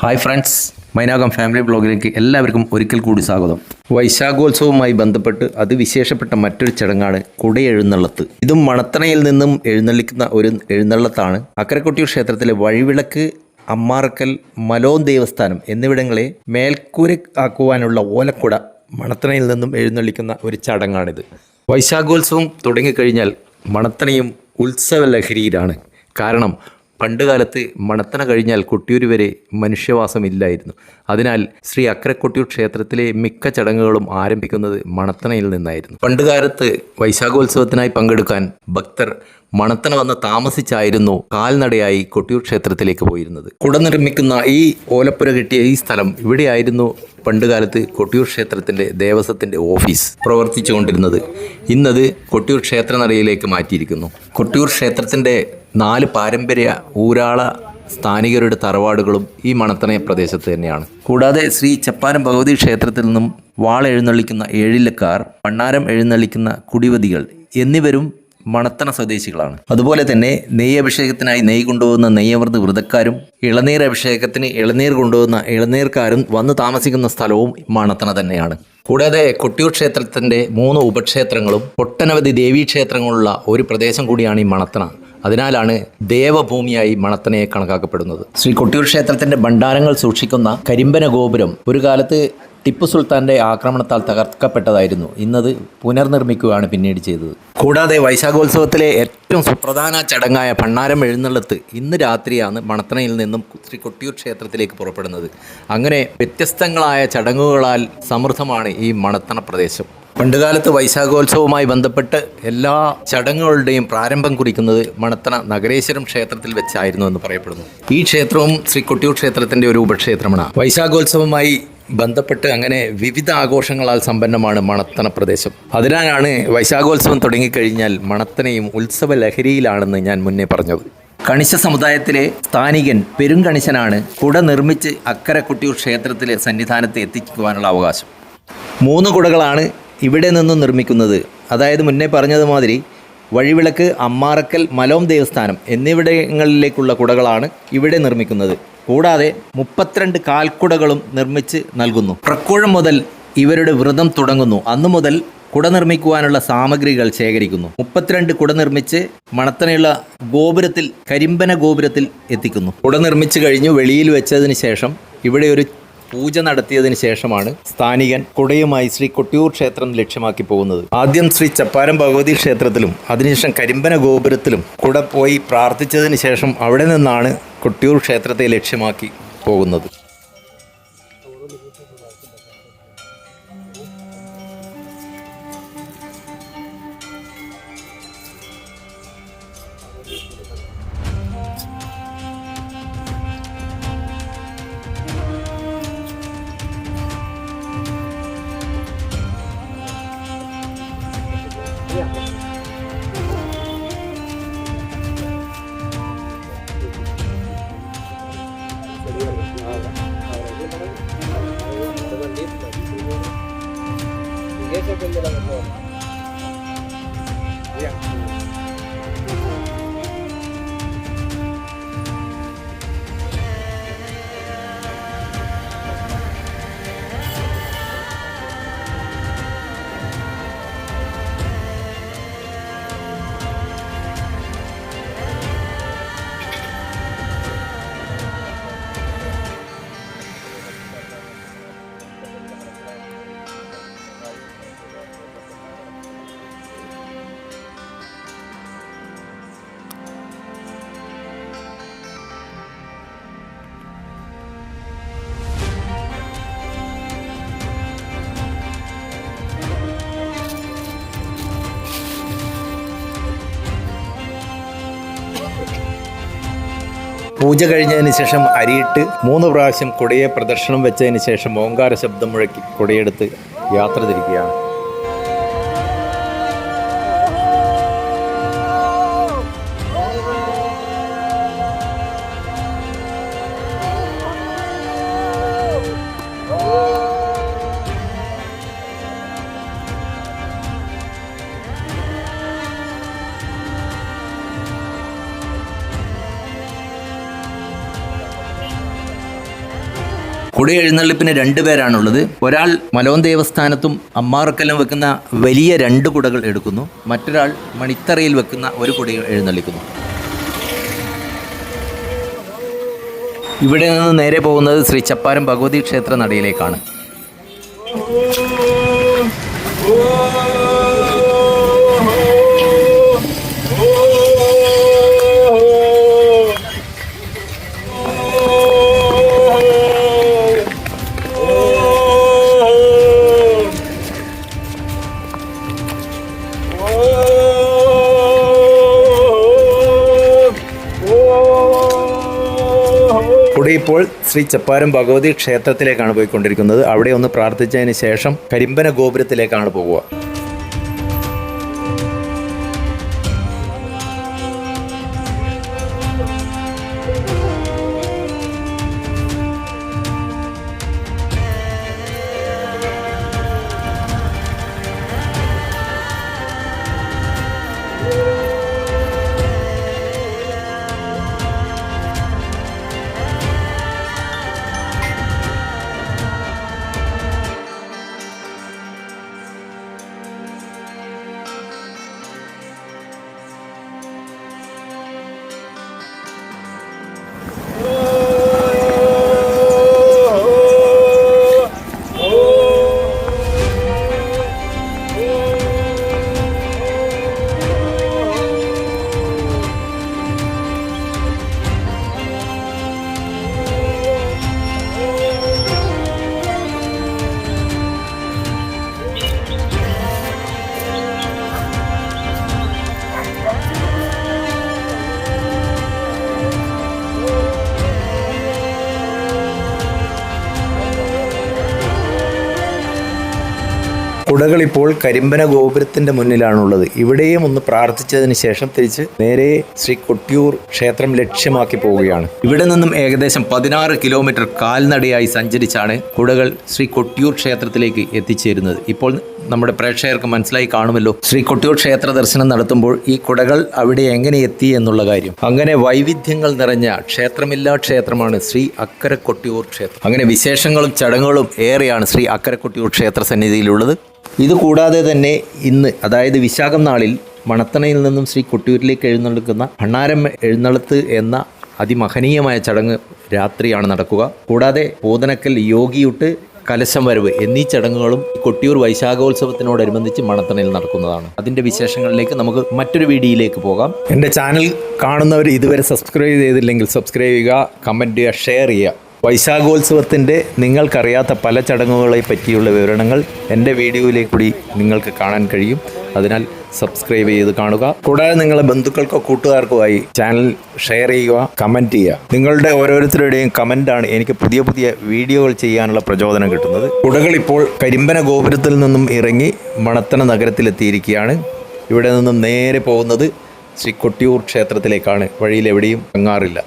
Hi friends Mainakam family ബ്ലോഗിലേക്ക് എല്ലാവർക്കും ഒരിക്കൽ കൂടി സ്വാഗതം. വൈശാഖോത്സവവുമായി ബന്ധപ്പെട്ട് അത് വിശേഷപ്പെട്ട മറ്റൊരു ചടങ്ങാണ് കുടയെഴുന്നള്ളത്ത്. ഇതും മണത്തണയിൽ നിന്നും എഴുന്നള്ളിക്കുന്ന ഒരു എഴുന്നള്ളത്താണ്. അക്കരക്കൊട്ടിയൂർ ക്ഷേത്രത്തിലെ വഴിവിളക്ക് അമ്മാറക്കൽ മലോൻ ദേവസ്ഥാനം എന്നിവിടങ്ങളെ മേൽക്കൂര ആക്കുവാനുള്ള ഓലക്കുട മണത്തണയിൽ നിന്നും എഴുന്നള്ളിക്കുന്ന ഒരു ചടങ്ങാണിത്. വൈശാഖോത്സവം തുടങ്ങിക്കഴിഞ്ഞാൽ മണത്തണയും ഉത്സവ ലഹരിയിലാണ് കാരണം പണ്ടുകാലത്ത് മണത്തണ കഴിഞ്ഞാൽ കൊട്ടിയൂർ വരെ മനുഷ്യവാസമില്ലായിരുന്നു. അതിനാൽ ശ്രീ അക്രക്കൊട്ടിയൂർ ക്ഷേത്രത്തിലെ മിക്ക ചടങ്ങുകളും ആരംഭിക്കുന്നത് മണത്തണയിൽ നിന്നായിരുന്നു. പണ്ടുകാലത്ത് വൈശാഖോത്സവത്തിനായി പങ്കെടുക്കാൻ ഭക്തർ മണത്തണ വന്ന് താമസിച്ചായിരുന്നു കാൽനടയായി കൊട്ടിയൂർ ക്ഷേത്രത്തിലേക്ക് പോയിരുന്നത്. കുട നിർമ്മിക്കുന്ന ഈ ഓലപ്പുര കിട്ടിയ ഈ സ്ഥലം ഇവിടെയായിരുന്നു പണ്ടുകാലത്ത് കൊട്ടിയൂർ ക്ഷേത്രത്തിന്റെ ദേവസ്വത്തിന്റെ ഓഫീസ് പ്രവർത്തിച്ചുകൊണ്ടിരുന്നത്. ഇന്നത് കൊട്ടിയൂർ ക്ഷേത്രനടയിലേക്ക് മാറ്റിയിരിക്കുന്നു. കൊട്ടിയൂർ ക്ഷേത്രത്തിന്റെ നാല് പാരമ്പര്യ ഊരാള സ്ഥാനികരുടെ തറവാടുകളും ഈ മണത്തണയ പ്രദേശത്ത് തന്നെയാണ്. കൂടാതെ ശ്രീ ചപ്പാരം ഭഗവതി ക്ഷേത്രത്തിൽ നിന്നും വാൾ എഴുന്നള്ളിക്കുന്ന ഏഴിലക്കാർ പണ്ണാരം എഴുന്നള്ളിക്കുന്ന കുടിവതികൾ എന്നിവരും മണത്തണ സ്വദേശികളാണ്. അതുപോലെ തന്നെ നെയ്യ് അഭിഷേകത്തിനായി നെയ്യ് കൊണ്ടുപോകുന്ന നെയ്യവൃത് വ്രതക്കാരും ഇളനീർ അഭിഷേകത്തിന് ഇളനീർ കൊണ്ടുപോകുന്ന ഇളനീർക്കാരും വന്ന് താമസിക്കുന്ന സ്ഥലവും മണത്തണ തന്നെയാണ്. കൂടാതെ കൊട്ടിയൂർ ക്ഷേത്രത്തിന്റെ മൂന്ന് ഉപക്ഷേത്രങ്ങളും ഒട്ടനവധി ദേവീക്ഷേത്രങ്ങളുള്ള ഒരു പ്രദേശം കൂടിയാണ് ഈ മണത്തണ. അതിനാലാണ് ദേവഭൂമിയായി മണത്തണയെ കണക്കാക്കപ്പെടുന്നത്. ശ്രീ കൊട്ടിയൂർ ക്ഷേത്രത്തിന്റെ ഭണ്ഡാരങ്ങൾ സൂക്ഷിക്കുന്ന കരിമ്പന ഗോപുരം ഒരു കാലത്ത് ടിപ്പു സുൽത്താന്റെ ആക്രമണത്താൽ തകർക്കപ്പെട്ടതായിരുന്നു. ഇന്നത് പുനർനിർമ്മിക്കുകയാണ് പിന്നീട് ചെയ്തത്. കൂടാതെ വൈശാഖോത്സവത്തിലെ ഏറ്റവും സുപ്രധാന ചടങ്ങായ ഭണ്ണാരം എഴുന്നള്ളത്ത് ഇന്ന് രാത്രിയാണ് മണത്തണയിൽ നിന്നും ശ്രീ കൊട്ടിയൂർ ക്ഷേത്രത്തിലേക്ക് പുറപ്പെടുന്നത്. അങ്ങനെ വ്യത്യസ്തങ്ങളായ ചടങ്ങുകളാൽ സമൃദ്ധമാണ് ഈ മണത്തണ പ്രദേശം. പണ്ടുകാലത്ത് വൈശാഖോത്സവവുമായി ബന്ധപ്പെട്ട് എല്ലാ ചടങ്ങുകളുടെയും പ്രാരംഭം കുറിക്കുന്നത് മണത്തണ നഗരേശ്വരം ക്ഷേത്രത്തിൽ വെച്ചായിരുന്നു എന്ന് പറയപ്പെടുന്നു. ഈ ക്ഷേത്രവും ശ്രീ കൊട്ടിയൂർ ക്ഷേത്രത്തിന്റെ ഒരു ഉപക്ഷേത്രമാണ്. വൈശാഖോത്സവവുമായി ബന്ധപ്പെട്ട് അങ്ങനെ വിവിധ ആഘോഷങ്ങളാൽ സമ്പന്നമാണ് മണത്തണ പ്രദേശം. അതിനാലാണ് വൈശാഖോത്സവം തുടങ്ങിക്കഴിഞ്ഞാൽ മണത്തനയും ഉത്സവ ലഹരിയിലാണെന്ന് ഞാൻ മുന്നേ പറഞ്ഞത്. കണിശ സമുദായത്തിലെ സ്ഥാനികൻ പെരുങ്കണിശനാണ് കുട നിർമ്മിച്ച് അക്കരെ കൊട്ടിയൂർ ക്ഷേത്രത്തിലെ സന്നിധാനത്ത് എത്തിക്കുവാനുള്ള അവകാശം. മൂന്ന് കുടകളാണ് ഇവിടെ നിന്നും നിർമ്മിക്കുന്നത്. അതായത് മുന്നേ പറഞ്ഞതുമാതിരി വഴിവിളക്ക് അമ്മാറക്കൽ മലോം ദേവസ്ഥാനം എന്നിവിടങ്ങളിലേക്കുള്ള കുടകളാണ് ഇവിടെ നിർമ്മിക്കുന്നത്. കൂടാതെ മുപ്പത്തിരണ്ട് കാൽക്കുടകളും നിർമ്മിച്ച് നൽകുന്നു. പ്രക്കുഴം മുതൽ ഇവരുടെ വ്രതം തുടങ്ങുന്നു. അന്നു മുതൽ കുട നിർമ്മിക്കുവാനുള്ള സാമഗ്രികൾ ശേഖരിക്കുന്നു. മുപ്പത്തിരണ്ട് കുട നിർമ്മിച്ച് മണത്തനയുള്ള ഗോപുരത്തിൽ കരിമ്പന ഗോപുരത്തിൽ എത്തിക്കുന്നു. കുട നിർമ്മിച്ചു കഴിഞ്ഞു വെളിയിൽ വെച്ചതിന് ശേഷം ഇവിടെ ഒരു പൂജ നടത്തിയതിന് ശേഷമാണ് സ്ഥാനികൻ കുടയുമായി ശ്രീ കൊട്ടിയൂർ ക്ഷേത്രം ലക്ഷ്യമാക്കി പോകുന്നത്. ആദ്യം ശ്രീ ചപ്പാരം ഭഗവതി ക്ഷേത്രത്തിലും അതിനുശേഷം കരിമ്പന ഗോപുരത്തിലും കുട പോയി പ്രാർത്ഥിച്ചതിന് ശേഷം അവിടെ നിന്നാണ് കൊട്ടിയൂർ ക്ഷേത്രത്തെ ലക്ഷ്യമാക്കി പോകുന്നത്. talaga po. പൂജ കഴിഞ്ഞതിന് ശേഷം അരിയിട്ട് മൂന്ന് പ്രാവശ്യം കുടയെ പ്രദക്ഷിണം വെച്ചതിന് ശേഷം ഓങ്കാര ശബ്ദം മുഴക്കി കുടയെടുത്ത് യാത്ര തിരിക്കുകയാണ്. കുടയെഴുന്നള്ളിപ്പിന് രണ്ട് പേരാണുള്ളത്. ഒരാൾ മലോൻ ദേവസ്ഥാനത്തും അമ്മാറക്കല്ലും വെക്കുന്ന വലിയ രണ്ട് കുടകൾ എടുക്കുന്നു. മറ്റൊരാൾ മണിത്തറയിൽ വെക്കുന്ന ഒരു കുട എഴുന്നള്ളിക്കുന്നു. ഇവിടെ നിന്ന് നേരെ പോകുന്നത് ശ്രീ ചപ്പാരം ഭഗവതി ക്ഷേത്ര നടയിലേക്കാണ്. കുട ഇപ്പോൾ ശ്രീ ചപ്പാരം ഭഗവതി ക്ഷേത്രത്തിലേക്കാണ് പോയിക്കൊണ്ടിരിക്കുന്നത്. അവിടെ ഒന്ന് പ്രാർത്ഥിച്ചതിന് ശേഷം കരിമ്പന ഗോപുരത്തിലേക്കാണ് പോകുക. കുടകൾ ഇപ്പോൾ കരിമ്പന ഗോപുരത്തിന്റെ മുന്നിലാണുള്ളത്. ഇവിടെയും ഒന്ന് പ്രാർത്ഥിച്ചതിന് ശേഷം തിരിച്ച് നേരെ ശ്രീ കൊട്ടിയൂർ ക്ഷേത്രം ലക്ഷ്യമാക്കി പോവുകയാണ്. ഇവിടെ നിന്നും ഏകദേശം പതിനാറ് കിലോമീറ്റർ കാൽനടയായി സഞ്ചരിച്ചാണ് കുടകൾ ശ്രീ കൊട്ടിയൂർ ക്ഷേത്രത്തിലേക്ക് എത്തിച്ചേരുന്നത്. ഇപ്പോൾ നമ്മുടെ പ്രേക്ഷകർക്ക് മനസ്സിലായി കാണുമല്ലോ. ശ്രീ കൊട്ടിയൂർ ക്ഷേത്ര ദർശനം നടത്തുമ്പോൾ ഈ കുടകൾ അവിടെ എങ്ങനെ എത്തി എന്നുള്ള കാര്യം. അങ്ങനെ വൈവിധ്യങ്ങൾ നിറഞ്ഞ ക്ഷേത്രമില്ലാ ക്ഷേത്രമാണ് ശ്രീ അക്കര കൊട്ടിയൂർ ക്ഷേത്രം. അങ്ങനെ വിശേഷങ്ങളും ചടങ്ങുകളും ഏറെയാണ് ശ്രീ അക്കര കൊട്ടിയൂർ ക്ഷേത്ര സന്നിധിയിലുള്ളത്. ഇത് കൂടാതെ തന്നെ ഇന്ന് അതായത് വിശാഖം നാളിൽ മണത്തണയിൽ നിന്നും ശ്രീ കൊട്ടിയൂരിലേക്ക് എഴുന്നള്ളിക്കുന്ന ഭണ്ണാരം എഴുന്നള്ളത്ത് എന്ന അതിമഹനീയമായ ചടങ്ങ് രാത്രിയാണ് നടക്കുക. കൂടാതെ പൂതനക്കൽ യോഗിയുട്ട് കലശം വരവ് എന്നീ ചടങ്ങുകളും കൊട്ടിയൂർ വൈശാഖോത്സവത്തിനോടനുബന്ധിച്ച് മണത്തണയിൽ നടക്കുന്നതാണ്. അതിന്റെ വിശേഷങ്ങളിലേക്ക് നമുക്ക് മറ്റൊരു വീഡിയോയിലേക്ക് പോകാം. എന്റെ ചാനൽ കാണുന്നവർ ഇതുവരെ സബ്സ്ക്രൈബ് ചെയ്തില്ലെങ്കിൽ സബ്സ്ക്രൈബ് ചെയ്യുക കമന്റ് ചെയ്യുക ഷെയർ ചെയ്യുക. വൈശാഖോത്സവത്തിന്റെ നിങ്ങൾക്കറിയാത്ത പല ചടങ്ങുകളെ പറ്റിയുള്ള വിവരണങ്ങൾ എന്റെ വീഡിയോയിലേക്ക് കൂടി നിങ്ങൾക്ക് കാണാൻ കഴിയും. അതിനാൽ സബ്സ്ക്രൈബ് ചെയ്ത് കാണുക. കൂടാതെ നിങ്ങളെ ബന്ധുക്കൾക്കോ കൂട്ടുകാർക്കുമായി ചാനൽ ഷെയർ ചെയ്യുക കമന്റ് ചെയ്യുക. നിങ്ങളുടെ ഓരോരുത്തരുടെയും കമന്റാണ് എനിക്ക് പുതിയ പുതിയ വീഡിയോകൾ ചെയ്യാനുള്ള പ്രചോദനം കിട്ടുന്നത്. കുടകൾ ഇപ്പോൾ കരിമ്പന ഗോപുരത്തിൽ നിന്നും ഇറങ്ങി മണത്തന നഗരത്തിലെത്തിയിരിക്കുകയാണ്. ഇവിടെ നിന്നും നേരെ പോകുന്നത് ശ്രീ കൊട്ടിയൂർ ക്ഷേത്രത്തിലേക്കാണ്. വഴിയിൽ എവിടെയും അങ്ങാറില്ല